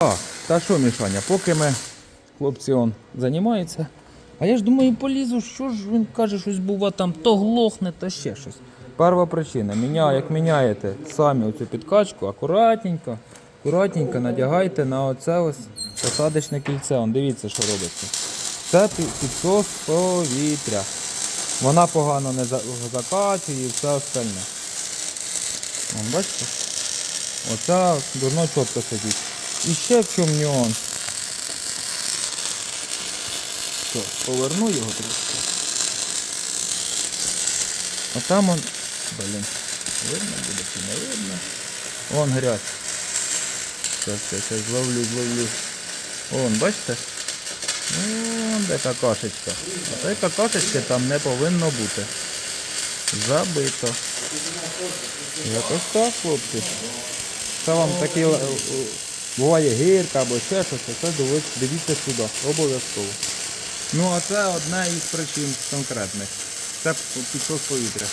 Так, та що, Мішаня, поки ми, хлопці, он займаються. А я ж думаю, полізу, що ж він каже, щось бува там, то глохне, то ще щось. Перша причина. Міня, як міняєте самі оцю підкачку, акуратненько, акуратненько надягайте на оце ось посадочне кільце. Он, дивіться, що робиться. Це пі- підсос повітря. Вона погано не закачує і все остальне. Вон, бачите? Оця дурно чітко сидить. І ще в чому нюанс. Що, поверну його трошки. А там он. Блін. Видно буде чи не видно. Вон грязь. Зараз, зараз, зловлю, зловлю. Вон, бачите? Вон де какашечка. А цієї какашечки там не повинно бути. Забито. Якось так, хлопці. Це вам такі е, е, буває гірка або ще щось, це дивіться сюди, обов'язково. Ну а це одна із причин конкретних. Це підсос повітря.